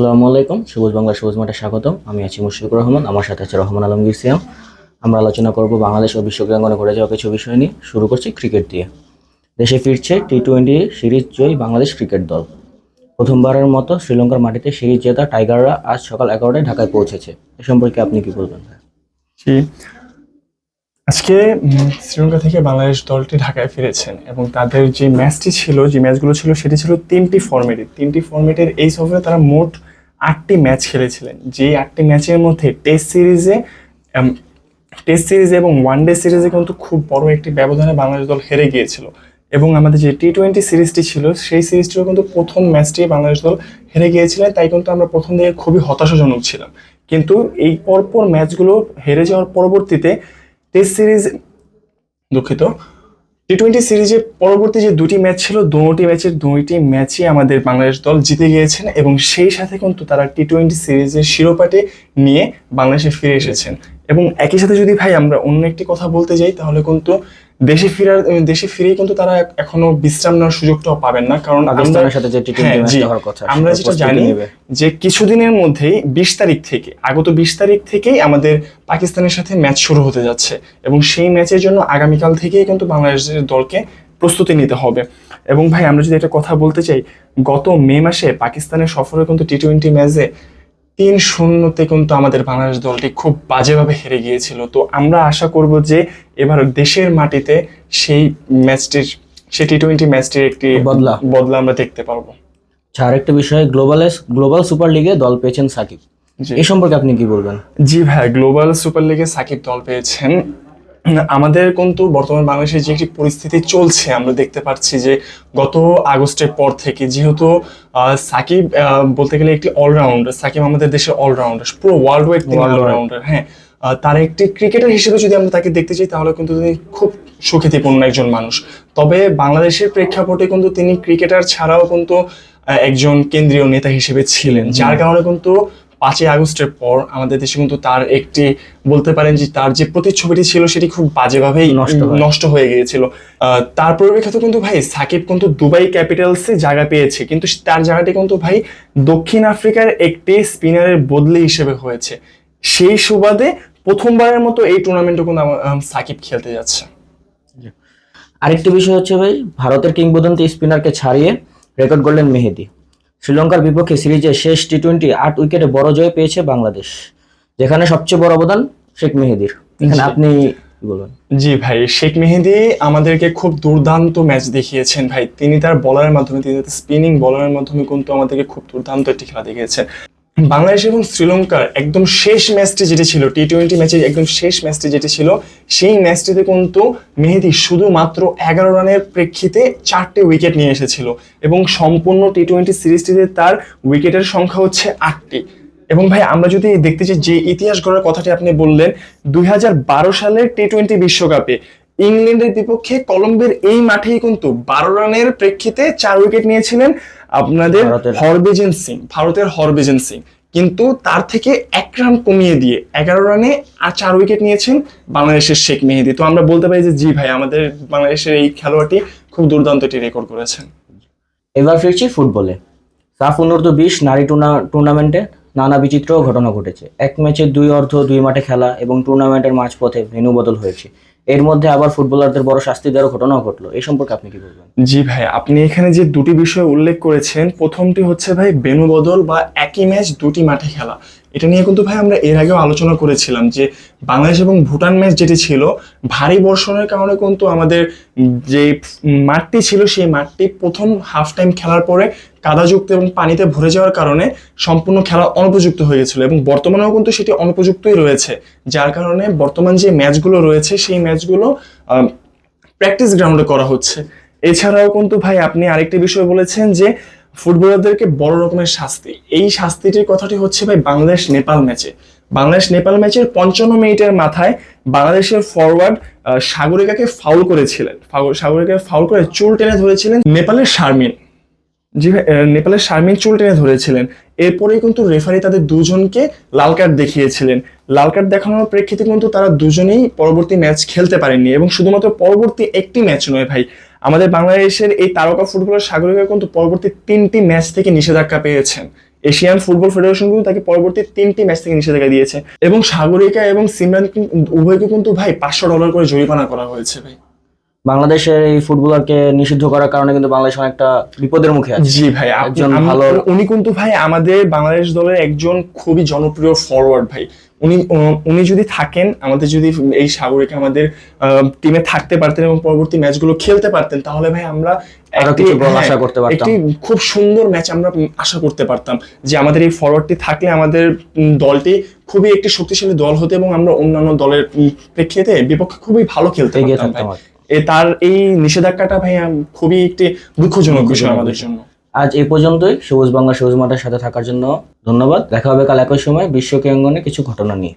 আসসালামু আলাইকুম। সবুজ বাংলা, সবুজ মাঠে স্বাগতম। আমি আছি মুশফিকুর রহমান, আমার সাথে আছে রহমান আলমগীর সিয়াম। আমরা আলোচনা করব বাংলাদেশ ও বিশ্ব ক্রীড়াঙ্গনে ঘটে যাওয়া কিছু বিষয় নিয়ে। শুরু করছি ক্রিকেট দিয়ে। দেশে ফিরছে টি টোয়েন্টি সিরিজ জয়ী বাংলাদেশ ক্রিকেট দল। প্রথমবারের মতো শ্রীলঙ্কার মাটিতে সিরিজ জেতা টাইগাররা আজ সকাল এগারোটায় ঢাকায় পৌঁছেছে। এ সম্পর্কে আপনি কি বলবেন? আজকে শ্রীলঙ্কা থেকে বাংলাদেশ দলটি ঢাকায় ফিরেছেন এবং তাদের যে ম্যাচটি ছিল, যে ম্যাচগুলো ছিল, সেটি ছিল তিনটি ফর্মেটের তিনটি ফর্মেটের এই সফরে তারা মোট আটটি ম্যাচ খেলেছিলেন। যে আটটি ম্যাচের মধ্যে টেস্ট সিরিজে টেস্ট সিরিজে এবং ওয়ানডে সিরিজে কিন্তু খুব বড় একটি ব্যবধানে বাংলাদেশ দল হেরে গিয়েছিল। এবং আমাদের যে টি টোয়েন্টি সিরিজটি ছিল, সেই সিরিজটিও কিন্তু প্রথম ম্যাচটি বাংলাদেশ দল হেরে গিয়েছিলেন তাই কিন্তু আমরা প্রথম দিকে খুবই হতাশাজনক ছিলাম। কিন্তু এই পরপর ম্যাচগুলো হেরে যাওয়ার পরবর্তীতে টেস্ট সিরিজ দুঃখিত টি টোয়েন্টি সিরিজে পরবর্তী যে দুটি ম্যাচ ছিল, দুটি ম্যাচের দুইটি ম্যাচই আমাদের বাংলাদেশ দল জিতে গিয়েছেন এবং সেই সাথে কিন্তু তারা টি টোয়েন্টি সিরিজের শিরোপাটি নিয়ে বাংলাদেশে ফিরে এসেছেন। এবং একই সাথে যদি ভাই আমরা অন্য একটি কথা বলতে যাই তাহলে কিন্তু দেশে ফেরার দেশে ফিরেই কিন্তু তারা এখনও বিশ্রাম নেওয়ার সুযোগটাও পাবেন না। কারণ পাকিস্তানের সাথে যে টি হ্যাঁ। হওয়ার কথা আমরা যেটা জানি যে কিছুদিনের মধ্যেই বিশ তারিখ থেকে আগত বিশ তারিখ থেকেই আমাদের পাকিস্তানের সাথে ম্যাচ শুরু হতে যাচ্ছে। এবং সেই ম্যাচের জন্য আগামীকাল থেকেই কিন্তু বাংলাদেশের দলকে প্রস্তুতি নিতে হবে। এবং ভাই আমরা যদি একটা কথা বলতে চাই গত মে মাসে পাকিস্তানের সফরে কিন্তু টি টোয়েন্টি ম্যাচে তিন শূন্যতে কিন্তু আমাদের বাংলাদেশ দলটি খুব বাজেভাবে হেরে গিয়েছিল। তো আমরা আশা করব যে এবার দেশের মাটিতে সেই ম্যাচটির সেই টি টোয়েন্টি ম্যাচটির একটি বদলা। বদলা আমরা দেখতে পারব। আচ্ছা আরেকটা বিষয় গ্লোবাল গ্লোবাল সুপার লিগে দল পেয়েছেন সাকিব। এই সম্পর্কে আপনি কি বলবেন? জি ভাই গ্লোবাল সুপার লিগে সাকিব দল পেয়েছেন। আমাদের কিন্তু বর্তমান বাংলাদেশের যে একটি পরিস্থিতি চলছে আমরা দেখতে পাচ্ছি যে গত আগস্টের পর থেকে যেহেতু সাকিব বলতে গেলে একটি অলরাউন্ডার সাকিব আমাদের দেশের অলরাউন্ডার পুরো ওয়ার্ল্ড ওয়াইড অলরাউন্ডার হ্যাঁ। তার একটি ক্রিকেটার হিসেবে যদি আমরা তাকে দেখতে চাই তাহলে কিন্তু তিনি খুব সুখ্যাতিপূর্ণ একজন মানুষ। তবে বাংলাদেশের প্রেক্ষাপটে কিন্তু তিনি ক্রিকেটার ছাড়াও কিন্তু একজন কেন্দ্রীয় নেতা হিসেবে ছিলেন যার কারণে কিন্তু পাঁচই আগস্টের পর আমাদের দেশে কিন্তু তার একটি বলতে পারেন যে তার যে প্রতিচ্ছবিটি ছিল সেটি খুব বাজেভাবেই নষ্ট নষ্ট হয়ে গিয়েছিল। তার পরিপ্রেক্ষিতে কিন্তু ভাই সাকিব কিন্তু দুবাই ক্যাপিটালসে জায়গা পেয়েছে। কিন্তু তার জায়গাটি কিন্তু ভাই দক্ষিণ আফ্রিকার একটি স্পিনারের বদলি হিসেবে হয়েছে। সেই সুবাদে প্রথমবারের মতো এই টুর্নামেন্টে কিন্তু সাকিব খেলতে যাচ্ছে। আরেকটি বিষয় হচ্ছে ভাই ভারতের কিংবদন্তি স্পিনারকে ছাড়িয়ে রেকর্ড করলেন মেহেদি। শ্রীলঙ্কার বিপক্ষে সিরিজের শেষ টি টোয়েন্টি আট উইকেটে বড় জয় পেয়েছে বাংলাদেশ। যেখানে সবচেয়ে বড় অবদান শেখ মেহেদির। এখানে আপনি বলুন জি ভাই শেখ মেহেদি আমাদেরকে খুব দুর্দান্ত ম্যাচ দেখিয়েছেন ভাই। তিনি তার বলারের মাধ্যমে তিনি তার স্পিনিং বলারের মাধ্যমে কিন্তু আমাদেরকে খুব দুর্দান্ত একটি খেলা দেখিয়েছেন। বাংলাদেশ এবং শ্রীলঙ্কার একদম শেষ ম্যাচটি যেটি ছিল টি টোয়েন্টি ম্যাচের একদম শেষ ম্যাচটি যেটি ছিল, সেই ম্যাচটিতে কিন্তু মেহেদি শুধুমাত্র এগারো রানের প্রেক্ষিতে চারটে উইকেট নিয়ে এসেছিল এবং সম্পূর্ণ টি টোয়েন্টি সিরিজটিতে তার উইকেটের সংখ্যা হচ্ছে আটটি। এবং ভাই, আমরা যদি দেখতে চাই যে ইতিহাস গড়ার কথাটি আপনি বললেন, দুই হাজার বারো সালের টি টোয়েন্টি বিশ্বকাপে ইংল্যান্ডের বিপক্ষে কলম্বের এই মাঠেই কিন্তু বারো রানের প্রেক্ষিতে চার উইকেট নিয়েছিলেন। আপনাদের। হরভেজেন সিং ভারতের হরভেজেন সিং। কিন্তু তার থেকে এক রান কমিয়ে দিয়ে এগারো রানে আর চার উইকেট নিয়েছেন বাংলাদেশের শেখ মেহেদি। তো আমরা বলতে পারি যে জি ভাই আমাদের বাংলাদেশের এই খেলোয়াড়টি খুব দুর্দান্ত একটি রেকর্ড করেছেন। এবার ফিরছি ফুটবলে। সাফ অনূর্ধ্ব বিশ নারী টুর্না- টুর্নামেন্টে নানা বিচিত্র ঘটনা ঘটেছে। এক ম্যাচে দুই অর্ধ দুই মাঠে খেলা এবং টুর্নামেন্টের মাঝপথে ভেন্যু বদল হয়েছে। এর মধ্যে আবার ফুটবলারদের বড় শাস্তি দেওয়ার ঘটনাও ঘটলো। এই সম্পর্কে আপনি কি বলবেন? জি ভাই, আপনি এখানে যে দুটি বিষয় উল্লেখ করেছেন, প্রথমটি হচ্ছে ভাই বেনু বদল বা একই ম্যাচ দুটি মাঠে খেলা। এটা নিয়ে কিন্তু ভাই আমরা এর আগেও আলোচনা করেছিলাম যে বাংলাদেশ এবং ভুটান ম্যাচ যেটি ছিল, ভারী বর্ষণের কারণে কিন্তু আমাদের যে মাঠটি ছিল সেই মাঠটি প্রথম হাফ টাইম খেলার পরে কাদাযুক্ত এবং পানিতে ভরে যাওয়ার কারণে সম্পূর্ণ খেলা অনুপযুক্ত হয়ে গেছিল এবং বর্তমানেও কিন্তু সেটি অনুপযুক্তই রয়েছে। যার কারণে বর্তমান যে ম্যাচগুলো রয়েছে সেই ম্যাচগুলো প্র্যাকটিস গ্রাউন্ডে করা হচ্ছে। এছাড়াও কিন্তু ভাই আপনি আরেকটি বিষয় বলেছেন যে ফুটবলারদেরকে বড় রকমের শাস্তি। এই শাস্তিটির কথাটি হচ্ছে ভাই বাংলাদেশ নেপাল ম্যাচে। বাংলাদেশ নেপাল ম্যাচের পঞ্চান্ন মিনিটের মাথায় বাংলাদেশের ফরওয়ার্ড সাগরিকাকে ফাউল করেছিলেন। সাগরিকাকে ফাউল করে চুল টেনে ধরেছিলেন নেপালের শারমিন। জি নেপালের শারমিন চুল টেনে ধরেছিলেন। এরপরেই কিন্তু রেফারি তাদের দুজনকে লাল কার্ড দেখিয়েছিলেন। লাল কার্ড দেখানোর প্রেক্ষিতে কিন্তু তারা দুজনেই পরবর্তী ম্যাচ খেলতে পারেননি এবং শুধুমাত্র পরবর্তী একটি ম্যাচ নয় ভাই আমাদের বাংলাদেশের এই তারকা ফুটবলার সাগরিকা কিন্তু পরবর্তী তিনটি ম্যাচ থেকে নিষেধাজ্ঞা পেয়েছেন। এশিয়ান ফুটবল ফেডারেশন কিন্তু তাকে পরবর্তী তিনটি ম্যাচ থেকে নিষেধাজ্ঞা দিয়েছে। এবং সাগরিকা এবং সিমরান উভয়কে কিন্তু ভাই পাঁচশো ডলার করে জরিমানা করা হয়েছে ভাই। বাংলাদেশের এই ফুটবলারকে নিষিদ্ধ করার কারণে কিন্তু বাংলাদেশ অনেকটা বিপদের মুখে আছে। জি ভাই একজন ভালো- উনি কিন্তু ভাই আমাদের বাংলাদেশ দলের একজন খুবই জনপ্রিয় ফরওয়ার্ড ভাই। উনি উনি যদি থাকেন আমাদের যদি এই সাগরিকা আমাদের টিমে থাকতে পারতেন এবং পরবর্তী ম্যাচগুলো খেলতে পারতেন তাহলে ভাই আমরা আরও একটি- কিছু গোল হ্যাঁ, আশা করতে পারতাম। একটি খুব সুন্দর ম্যাচ আমরা আশা করতে পারতাম যে আমাদের এই ফরওয়ার্ডটি থাকলে আমাদের দলটি খুবই একটি শক্তিশালী দল হতো এবং আমরা অন্যান্য দলের প্রেক্ষিতে বিপক্ষে খুবই ভালো খেলতে পারতাম তার এই নিষেধাজ্ঞাটা ভাই খুবই একটি দুঃখজনক বিষয় আমাদের জন্য। আজ এ পর্যন্তই। সবুজ বাংলা, সবুজ মাঠের সাথে থাকার জন্য ধন্যবাদ। দেখা হবে কাল একই সময় বিশ্বকে অঙ্গনে কিছু ঘটনা নিয়ে।